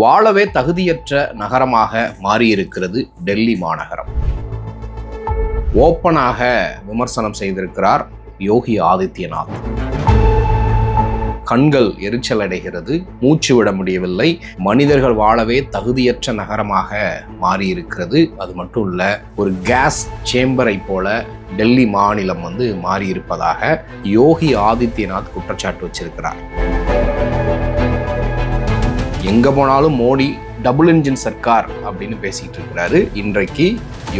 வாழவே தகுதியற்ற நகரமாக மாறியிருக்கிறது டெல்லி மாநகரம். ஓப்பனாக விமர்சனம் செய்திருக்கிறார் யோகி ஆதித்யநாத். கண்கள் எரிச்சல் அடைகிறது மூச்சு விட முடியவில்லை மனிதர்கள் வாழவே தகுதியற்ற நகரமாக மாறியிருக்கிறது. அது மட்டும் இல்லை ஒரு கேஸ் சேம்பரை போல டெல்லி மாநிலம் வந்து மாறியிருப்பதாக யோகி ஆதித்யநாத் குற்றச்சாட்டு வச்சிருக்கிறார். எங்கே போனாலும் மோடி டபுள் இன்ஜின் சர்க்கார் அப்படின்னு பேசிகிட்டு இருக்கிறாரு. இன்றைக்கு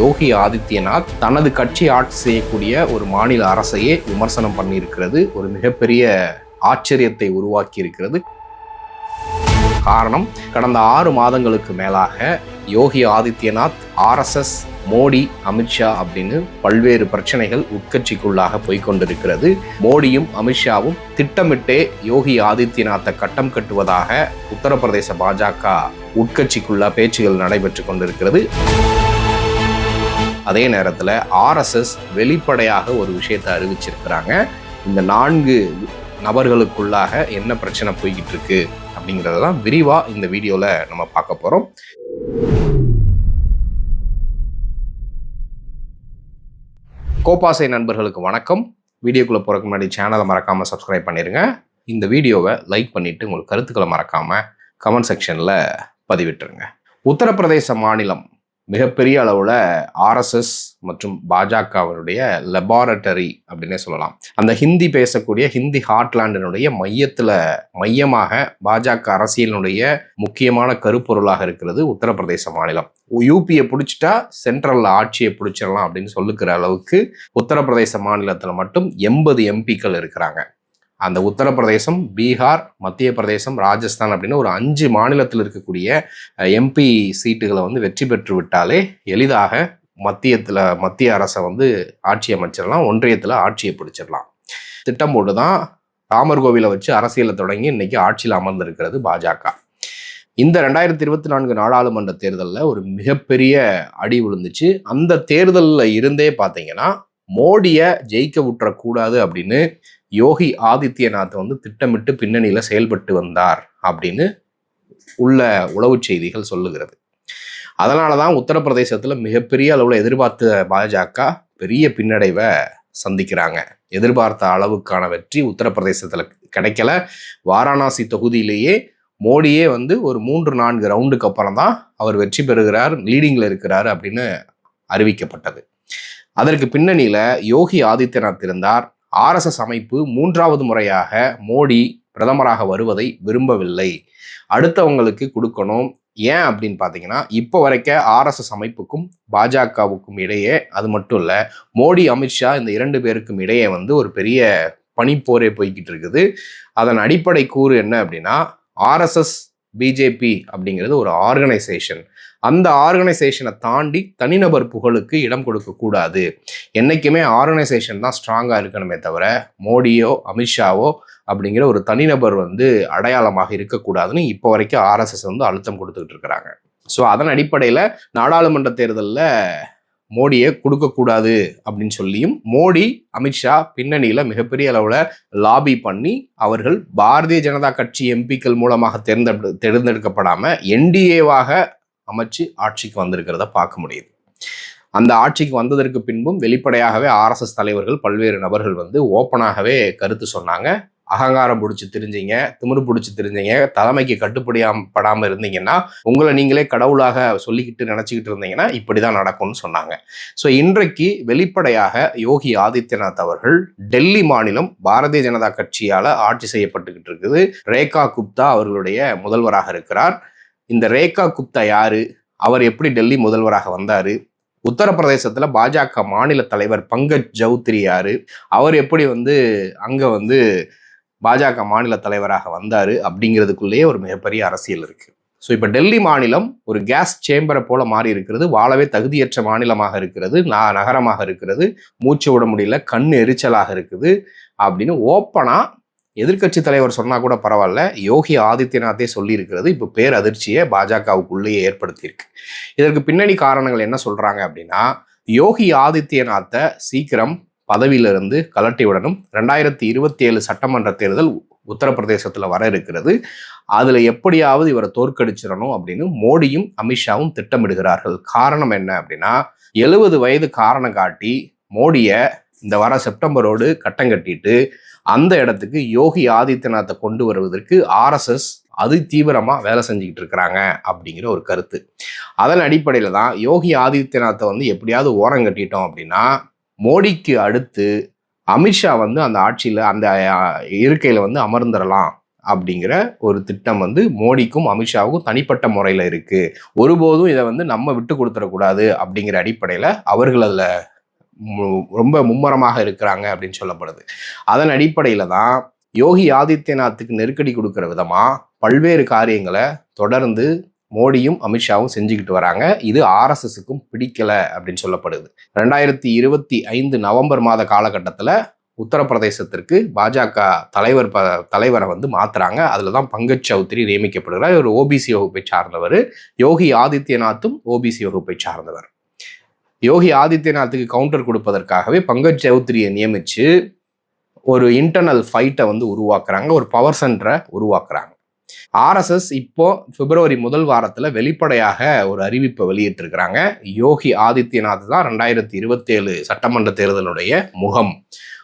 யோகி ஆதித்யநாத் தனது கட்சி ஆட்சி செய்யக்கூடிய ஒரு மாநில அரசையே விமர்சனம் பண்ணியிருக்கிறது. ஒரு மிகப்பெரிய ஆச்சரியத்தை உருவாக்கி இருக்கிறது காரணம் கடந்த ஆறு மாதங்களுக்கு மேலாக யோகி ஆதித்யநாத் ஆர்எஸ்எஸ் மோடி அமித்ஷா அப்படின்னு பல்வேறு பிரச்சனைகள் உட்கட்சிக்குள்ளாக போய்கொண்டிருக்கிறது மோடியும் அமித்ஷாவும் திட்டமிட்டே யோகி ஆதித்யநாத்தை கட்டம் கட்டுவதாக உத்தரப்பிரதேச பாஜக உட்கட்சிக்குள்ள பேச்சுகள் நடைபெற்று கொண்டிருக்கிறது. அதே நேரத்தில் ஆர்எஸ்எஸ் வெளிப்படையாக ஒரு விஷயத்தை அறிவிச்சிருக்கிறாங்க. இந்த நான்கு நபர்களுக்குள்ளாக என்ன பிரச்சனை போய்கிட்டு இருக்கு அப்படிங்கிறத தான் விரிவாக இந்த வீடியோவில் நம்ம பார்க்க போகிறோம் கோபாசை நண்பர்களுக்கு வணக்கம். வீடியோக்குள்ளே போகிறதுக்கு முன்னாடி சேனலை மறக்காமல் சப்ஸ்கிரைப் பண்ணிடுங்க இந்த வீடியோவை லைக் பண்ணிவிட்டு உங்களுக்கு கருத்துக்களை மறக்காமல் கமெண்ட் செக்ஷனில் பதிவிட்டுருங்க. உத்தரப்பிரதேச மாநிலம் மிகப்பெரிய அளவில் ஆர்எஸ்எஸ் மற்றும் பாஜகவினுடைய லெபார்டரி அப்படின்னே சொல்லலாம். அந்த ஹிந்தி பேசக்கூடிய ஹிந்தி ஹாட்லாண்டினுடைய மையத்தில் மையமாக பாஜக அரசியலினுடைய முக்கியமான கருப்பொருளாக இருக்கிறது உத்தரப்பிரதேச மாநிலம். யூபியை பிடிச்சிட்டா சென்ட்ரலில் ஆட்சியை பிடிச்சிடலாம் அப்படின்னு சொல்லுக்கிற அளவுக்கு உத்தரப்பிரதேச மாநிலத்தில் மட்டும் எண்பது எம்பிக்கள் இருக்கிறாங்க. அந்த உத்தரப்பிரதேசம் பீகார் மத்திய பிரதேசம் ராஜஸ்தான் அப்படின்னு ஒரு அஞ்சு மாநிலத்தில் இருக்கக்கூடிய எம்பி சீட்டுகளை வந்து வெற்றி பெற்று விட்டாலே எளிதாக மத்தியத்தில் மத்திய அரசை வந்து ஆட்சி அமைச்சிடலாம் ஒன்றியத்தில் ஆட்சியை பிடிச்சிடலாம். திட்டம் போட்டு தான் ராமர் கோவிலை வச்சு அரசியலை தொடங்கி இன்னைக்கு ஆட்சியில் அமர்ந்திருக்கிறது பாஜக. இந்த ரெண்டாயிரத்தி இருபத்தி நான்கு நாடாளுமன்ற தேர்தலில் ஒரு மிகப்பெரிய அடி விழுந்துச்சு. அந்த தேர்தலில் இருந்தே பார்த்தீங்கன்னா மோடியை ஜெயிக்க விட்டுறக்கூடாது அப்படின்னு யோகி ஆதித்யநாத் வந்து திட்டமிட்டு பின்னணியில் செயல்பட்டு வந்தார் அப்படின்னு உள்ள உளவு செய்திகள் சொல்லுகிறது. அதனால தான் உத்தரப்பிரதேசத்தில் மிகப்பெரிய அளவில் எதிர்பார்த்த பாஜக பெரிய பின்னடைவை சந்திக்கிறாங்க. எதிர்பார்த்த அளவுக்கான வெற்றி உத்தரப்பிரதேசத்தில் கிடைக்கல. வாரணாசி தொகுதியிலேயே மோடியே வந்து ஒரு மூன்று நான்கு ரவுண்டுக்கு அப்புறம் தான் அவர் வெற்றி பெறுகிறார் லீடிங்கில் இருக்கிறார் அப்படின்னு அறிவிக்கப்பட்டது. அதற்கு பின்னணியில் யோகி ஆதித்யநாத் இருந்தார். ஆர்எஸ்எஸ் அமைப்பு மூன்றாவது முறையாக மோடி பிரதமராக வருவதை விரும்பவில்லை. அடுத்தவங்களுக்கு கொடுக்கணும். ஏன் அப்படின்னு பார்த்தீங்கன்னா இப்போ வரைக்கும் ஆர்எஸ்எஸ் அமைப்புக்கும் பாஜகவுக்கும் இடையே அது மட்டும் இல்லை மோடி அமித்ஷா இந்த இரண்டு பேருக்கும் இடையே வந்து ஒரு பெரிய பனிப்போரே போய்கிட்டு இருக்குது. அதன் அடிப்படை கூறு என்ன அப்படின்னா ஆர்எஸ்எஸ் பிஜேபி அப்படிங்கிறது ஒரு ஆர்கனைசேஷன். அந்த ஆர்கனைசேஷனை தாண்டி தனிநபர் புகழுக்கு இடம் கொடுக்கக்கூடாது என்றைக்குமே ஆர்கனைசேஷன் தான் ஸ்ட்ராங்காக இருக்கணுமே தவிர மோடியோ அமித்ஷாவோ அப்படிங்கிற ஒரு தனிநபர் வந்து அடையாளமாக இருக்கக்கூடாதுன்னு இப்போ வரைக்கும் ஆர்எஸ்எஸ் வந்து அழுத்தம் கொடுத்துக்கிட்டு இருக்கிறாங்க. ஸோ அதன் அடிப்படையில் நாடாளுமன்ற தேர்தலில் மோடியை கொடுக்கக்கூடாது அப்படின்னு சொல்லியும் மோடி அமித்ஷா பின்னணியில் மிகப்பெரிய அளவில் லாபி பண்ணி அவர்கள் பாரதிய ஜனதா கட்சி எம்பிக்கள் மூலமாக தேர்ந்தெடு தேர்ந்தெடுக்கப்படாமல் என்டிஏவாக அமைச்சு ஆட்சிக்கு வந்திருக்கிறத பார்க்க முடியுது. அந்த ஆட்சிக்கு வந்ததற்கு பின்பும் வெளிப்படையாகவே ஆர்எஸ்எஸ் தலைவர்கள் பல்வேறு நபர்கள் வந்து ஓப்பனாகவே கருத்து சொன்னாங்க. அகங்காரம் பிடிச்சி தெரிஞ்சிங்க திமிரு பிடிச்சி தெரிஞ்சிங்க தலைமைக்கு கட்டுப்படியாமப்படாமல் இருந்தீங்கன்னா உங்களை நீங்களே கடவுளாக சொல்லிக்கிட்டு நினச்சிக்கிட்டு இருந்தீங்கன்னா இப்படி தான் நடக்கும்னு சொன்னாங்க. ஸோ இன்றைக்கு வெளிப்படையாக யோகி ஆதித்யநாத் அவர்கள் டெல்லி மாநிலம் பாரதிய ஜனதா கட்சியால் ஆட்சி செய்யப்பட்டுக்கிட்டு இருக்குது. ரேகா குப்தா அவர்களுடைய முதல்வராக இருக்கிறார். இந்த ரேகா குப்தா யாரு? அவர் எப்படி டெல்லி முதல்வராக வந்தார்? உத்தரப்பிரதேசத்தில் பாஜக மாநில தலைவர் பங்கஜ் ஜவுத்ரி யாரு? அவர் எப்படி வந்து அங்கே வந்து பாஜக மாநில தலைவராக வந்தார்? அப்படிங்கிறதுக்குள்ளேயே ஒரு மிகப்பெரிய அரசியல் இருக்குது ஸோ இப்போ டெல்லி மாநிலம் ஒரு கேஸ் சேம்பரை போல மாறி இருக்கிறது. வாழவே தகுதியற்ற மாநிலமாக இருக்கிறது. நகரமாக இருக்கிறது. மூச்சு விட முடியல. கண் எரிச்சலாக இருக்குது. அப்படின்னு ஓப்பனாக எதிர்கட்சி தலைவர் சொன்னால் கூட பரவாயில்ல. யோகி ஆதித்யநாத்தே சொல்லியிருக்கிறது. இப்போ பேர் அதிர்ச்சியை பாஜகவுக்குள்ளேயே ஏற்படுத்தியிருக்கு. இதற்கு பின்னணி காரணங்கள் என்ன சொல்கிறாங்க அப்படின்னா யோகி ஆதித்யநாத்தை சீக்கிரம் பதவியிலிருந்து கலட்டி விடணும் ரெண்டாயிரத்தி இருபத்தி ஏழு சட்டமன்ற தேர்தல் உத்தரப்பிரதேசத்தில் வர இருக்கிறது. அதில் எப்படியாவது இவரை தோற்கடிச்சிடணும் அப்படின்னு மோடியும் அமித்ஷாவும் திட்டமிடுகிறார்கள். காரணம் என்ன அப்படின்னா எழுபது வயது காரணம் காட்டி மோடியை இந்த வர செப்டம்பரோடு கட்டம் கட்டிட்டு அந்த இடத்துக்கு யோகி ஆதித்யநாத்தை கொண்டு வருவதற்கு ஆர்எஸ்எஸ் அது தீவிரமாக வேலை செஞ்சுக்கிட்டு இருக்கிறாங்க அப்படிங்கிற ஒரு கருத்து. அதன் அடிப்படையில் தான் யோகி ஆதித்யநாத்தை வந்து எப்படியாவது ஓரம் கட்டிட்டோம் அப்படின்னா மோடிக்கு அடுத்து அமித்ஷா வந்து அந்த ஆட்சியில் அந்த இருக்கையில் வந்து அமர்ந்துடலாம் அப்படிங்கிற ஒரு திட்டம் வந்து மோடிக்கும் அமித்ஷாவுக்கும் தனிப்பட்ட முறையில் இருக்குது ஒருபோதும் இதை வந்து நம்ம விட்டு கொடுத்துடக்கூடாது அப்படிங்கிற அடிப்படையில் அவர்கள் அதில் ரொம்ப மும்மரமாக இருக்கிறாங்க அப்படின்னு சொல்லப்படுது. அதன் அடிப்படையில் தான் யோகி ஆதித்யநாத்துக்கு நெருக்கடி கொடுக்குற விதமாக பல்வேறு காரியங்களை தொடர்ந்து மோடியும் அமித்ஷாவும் செஞ்சுக்கிட்டு வராங்க. இது ஆர்எஸ்எஸுக்கும் பிடிக்கல அப்படின்னு சொல்லப்படுது. ரெண்டாயிரத்தி இருபத்தி ஐந்து நவம்பர் மாத காலகட்டத்தில் உத்தரப்பிரதேசத்திற்கு பாஜக தலைவர் ப தலைவரை வந்து மாத்துறாங்க. அதில் தான் பங்கஜ் சௌத்ரி நியமிக்கப்படுகிறார். இவர் ஓபிசி வகுப்பை சார்ந்தவர். யோகி ஆதித்யநாத்தும் ஓபிசி வகுப்பை சார்ந்தவர். யோகி ஆதித்யநாத்துக்கு கவுண்டர் கொடுப்பதற்காகவே பங்கஜ் சௌத்ரியை நியமித்து ஒரு இன்டர்னல் ஃபைட்டை வந்து உருவாக்குறாங்க. ஒரு பவர் சென்டரை உருவாக்குறாங்க. ஆர்எஸ்எஸ் இப்போ பிப்ரவரி முதல் வாரத்தில் வெளிப்படையாக ஒரு அறிவிப்பை வெளியிட்டிருக்கிறாங்க. யோகி ஆதித்யநாத் தான் ரெண்டாயிரத்தி இருபத்தேழு சட்டமன்ற தேர்தலுடைய முகம்.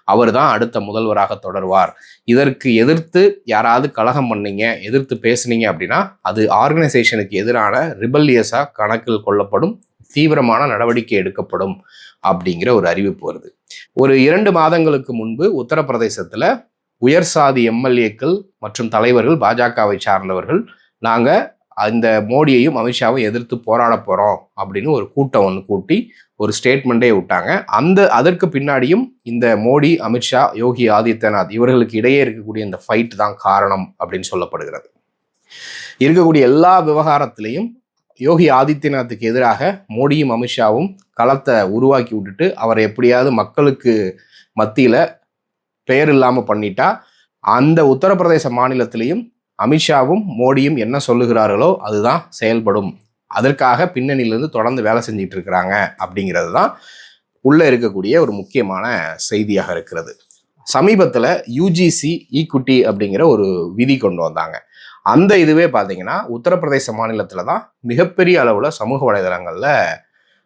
அவர் தான் அடுத்த முதல்வராக தொடர்வார். இதற்கு எதிர்த்து யாராவது கலகம் பண்ணீங்க எதிர்த்து பேசுனீங்க அப்படின்னா அது ஆர்கனைசேஷனுக்கு எதிரான ரிபல்லியஸாக கணக்கில் கொள்ளப்படும் தீவிரமான நடவடிக்கை எடுக்கப்படும் அப்படிங்கிற ஒரு அறிவிப்பு வருது. ஒரு இரண்டு மாதங்களுக்கு முன்பு உத்தரப்பிரதேசத்தில் உயர் சாதி எம்எல்ஏக்கள் மற்றும் தலைவர்கள் பாஜகவை சார்ந்தவர்கள் நாங்கள் அந்த மோடியையும் அமித்ஷாவும் எதிர்த்து போராட போகிறோம் அப்படின்னு ஒரு கூட்டம் ஒன்று கூட்டி ஒரு ஸ்டேட்மெண்ட்டே விட்டாங்க. அந்த அதற்கு பின்னாடியும் இந்த மோடி அமித்ஷா யோகி ஆதித்யநாத் இவர்களுக்கு இடையே இருக்கக்கூடிய இந்த ஃபைட் தான் காரணம் அப்படின்னு சொல்லப்படுகிறது. இருக்கக்கூடிய எல்லா விவகாரத்திலையும் யோகி ஆதித்யநாத்துக்கு எதிராக மோடியும் அமித்ஷாவும் களத்தை உருவாக்கி விட்டுட்டு அவரை எப்படியாவது மக்களுக்கு மத்தியில் பெயர் இல்லாமல் பண்ணிட்டா அந்த உத்தரப்பிரதேச மாநிலத்திலையும் அமித்ஷாவும் மோடியும் என்ன சொல்லுகிறார்களோ அதுதான் செயல்படும். அதற்காக பின்னணியிலிருந்து தொடர்ந்து வேலை செஞ்சிட்டு இருக்கிறாங்க அப்படிங்கிறது தான் உள்ளே இருக்கக்கூடிய ஒரு முக்கியமான செய்தியாக இருக்கிறது. சமீபத்தில் யூஜிசி ஈக்குட்டி அப்படிங்கிற ஒரு விதி கொண்டு வந்தாங்க. அந்த இதுவே பார்த்தீங்கன்னா உத்தரப்பிரதேச மாநிலத்தில் தான் மிகப்பெரிய அளவில் சமூக வலைதளங்களில்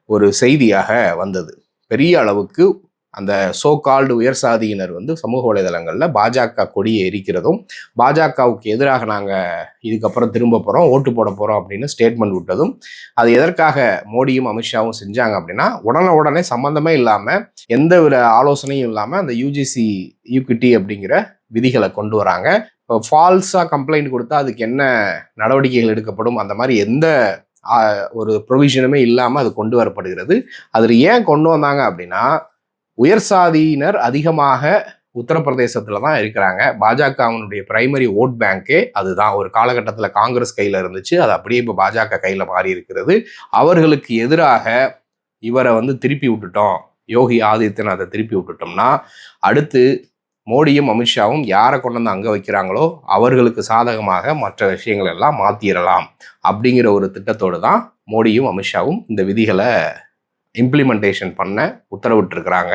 ஒரு செய்தியாக வந்தது. பெரிய அளவுக்கு அந்த சோ கால்டு உயர் சாதியினர் வந்து சமூக வலைதளங்களில் பாஜக கொடியை எரிக்கிறதும் பாஜகவுக்கு எதிராக நாங்கள் இதுக்கப்புறம் திரும்ப போகிறோம் ஓட்டு போட போகிறோம் அப்படின்னு ஸ்டேட்மெண்ட் விட்டதும் அது எதற்காக மோடியும் அமித்ஷாவும் செஞ்சாங்க அப்படின்னா உடனே உடனே சம்மந்தமே இல்லாமல் எந்த ஒரு ஆலோசனையும் இல்லாமல் அந்த யூஜிசி யூகிட்டி அப்படிங்கிற விதிகளை கொண்டு வராங்க. ஃபால்ஸாக கம்ப்ளைண்ட் கொடுத்தா அதுக்கு என்ன நடவடிக்கைகள் எடுக்கப்படும்? அந்த மாதிரி எந்த ஒரு ப்ரொவிஷனுமே இல்லாமல் அது கொண்டு வரப்படுகிறது. அதில் ஏன் கொண்டு வந்தாங்க அப்படின்னா உயர் சாதியினர் அதிகமாக உத்தரப்பிரதேசத்தில் தான் இருக்கிறாங்க. பாஜகவினுடைய பிரைமரி ஓட் பேங்கே அதுதான். ஒரு காலகட்டத்தில் காங்கிரஸ் கையில் இருந்துச்சு. அது அப்படியே இப்போ பாஜக கையில் மாறி இருக்கிறது. அவர்களுக்கு எதிராக இவரை வந்து திருப்பி விட்டுட்டோம். யோகி ஆதித்யநாத்தை திருப்பி விட்டுட்டோம்னா அடுத்து மோடியும் அமித்ஷாவும் யாரை கொண்டு வந்து அங்கே வைக்கிறாங்களோ அவர்களுக்கு சாதகமாக மற்ற விஷயங்கள் எல்லாம் மாற்றிடலாம் அப்படிங்கிற ஒரு திட்டத்தோடு தான் மோடியும் அமித்ஷாவும் இந்த விதிகளை இம்ப்ளிமெண்டேஷன் பண்ண உத்தரவிட்டிருக்கிறாங்க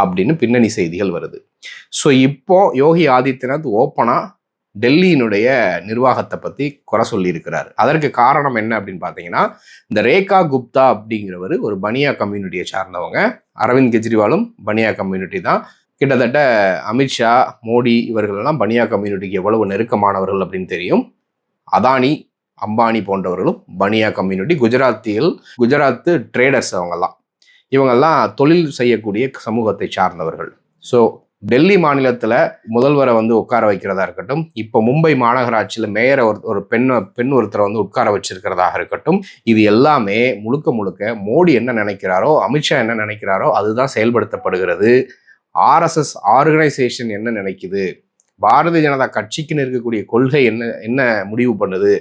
அப்படின்னு பின்னணி செய்திகள் வருது. ஸோ இப்போ யோகி ஆதித்யநாத் ஓப்பனாக டெல்லியினுடைய நிர்வாகத்தை பற்றி குறை சொல்லியிருக்கிறார். அதற்கு காரணம் என்ன அப்படின்னு பார்த்தீங்கன்னா இந்த ரேகா குப்தா அப்படிங்கிறவர் ஒரு பனியா கம்யூனிட்டியை சார்ந்தவங்க. அரவிந்த் கெஜ்ரிவாலும் பனியா கம்யூனிட்டி தான் கிட்டத்தட்ட அமித்ஷா மோடி இவர்களெல்லாம் பனியா கம்யூனிட்டிக்கு எவ்வளவு நெருக்கமானவர்கள் அப்படின்னு தெரியும். அதானி அம்பானி போன்றவர்களும் பனியா கம்யூனிட்டி குஜராத்தியில் குஜராத்து ட்ரேடர்ஸ் அவங்கெல்லாம். இவங்கெல்லாம் தொழில் செய்யக்கூடிய சமூகத்தை சார்ந்தவர்கள். ஸோ டெல்லி மாநிலத்தில் முதல்வரை வந்து உட்கார வைக்கிறதா இருக்கட்டும் இப்போ மும்பை மாநகராட்சியில் மேயரை ஒரு ஒரு பெண் பெண் ஒருத்தரை வந்து உட்கார வச்சிருக்கிறதாக இருக்கட்டும் இது எல்லாமே முழுக்க முழுக்க மோடி என்ன நினைக்கிறாரோ அமித்ஷா என்ன நினைக்கிறாரோ அதுதான் செயல்படுத்தப்படுகிறது. ஆர்எஸ்எஸ் ஆர்கனைசேஷன் என்ன நினைக்குது? பாரதிய ஜனதா கட்சிக்குன்னு இருக்கக்கூடிய கொள்கை என்ன என்ன முடிவு பண்ணுது?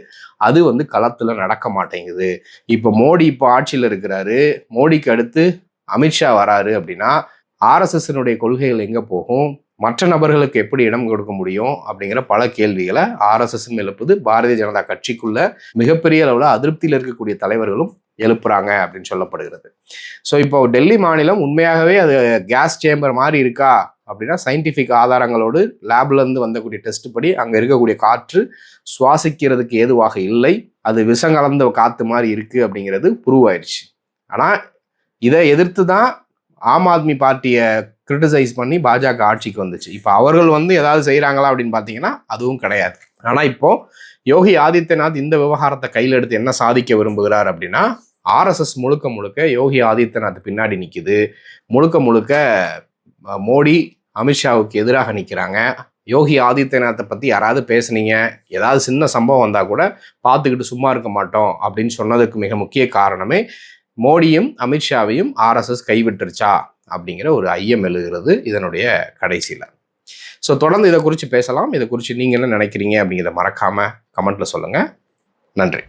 அது வந்து களத்தில் நடக்க மாட்டேங்குது. இப்போ மோடி இப்போ ஆட்சியில் இருக்கிறாரு. மோடிக்கு அடுத்து அமித்ஷா வராரு அப்படின்னா ஆர்எஸ்எஸ்னுடைய கொள்கைகள் எங்கே போகும்? மற்ற நபர்களுக்கு எப்படி இடம் கொடுக்க முடியும்? அப்படிங்கிற பல கேள்விகளை ஆர்எஸ்எஸ் எழுப்புது பாரதிய ஜனதா கட்சிக்குள்ள மிகப்பெரிய அளவில் அதிருப்தியில் இருக்கக்கூடிய தலைவர்களும் எழுப்புறாங்க அப்படின்னு சொல்லப்படுகிறது. ஸோ இப்போ டெல்லி மாநிலம் உண்மையாகவே அது கேஸ் சேம்பர் மாதிரி இருக்கா? அப்படின்னா சயின்டிஃபிக் ஆதாரங்களோடு லேப்லேருந்து வந்தக்கூடிய டெஸ்ட் படி அங்கே இருக்கக்கூடிய காற்று சுவாசிக்கிறதுக்கு ஏதுவாக இல்லை. அது விஷம் கலந்த காற்று மாதிரி இருக்குது அப்படிங்கிறது ப்ரூவ் ஆயிடுச்சு. ஆனால் இதை எதிர்த்து தான் ஆம் ஆத்மி பார்ட்டியை கிரிட்டிசைஸ் பண்ணி பாஜக ஆட்சிக்கு வந்துச்சு. இப்போ அவர்கள் வந்து ஏதாவது செய்கிறாங்களா அப்படின்னு பார்த்தீங்கன்னா அதுவும் கிடையாது. ஆனால் இப்போ யோகி ஆதித்யநாத் இந்த விவகாரத்தை கையில் எடுத்து என்ன சாதிக்க விரும்புகிறார் அப்படின்னா ஆர்எஸ்எஸ் முழுக்க முழுக்க யோகி ஆதித்யநாத் பின்னாடி நிற்குது முழுக்க முழுக்க மோடி அமித்ஷாவுக்கு எதிராக நிற்கிறாங்க யோகி ஆதித்யநாத்தை பற்றி யாராவது பேசுனீங்க? ஏதாவது சின்ன சம்பவம் வந்தால் கூட பார்த்துக்கிட்டு சும்மா இருக்க மாட்டோம் அப்படின்னு சொன்னதுக்கு மிக முக்கிய காரணமே மோடியும் அமித்ஷாவையும் ஆர்எஸ்எஸ் கைவிட்டுருச்சா? அப்படிங்கிற ஒரு ஐயம் எழுகிறது இதனுடைய கடைசியில். ஸோ தொடர்ந்து இதை குறித்து பேசலாம். இதை குறித்து நீங்கள் என்ன நினைக்கிறீங்க அப்படிங்கிறத மறக்காமல் கமெண்ட்டில் சொல்லுங்கள் நன்றி.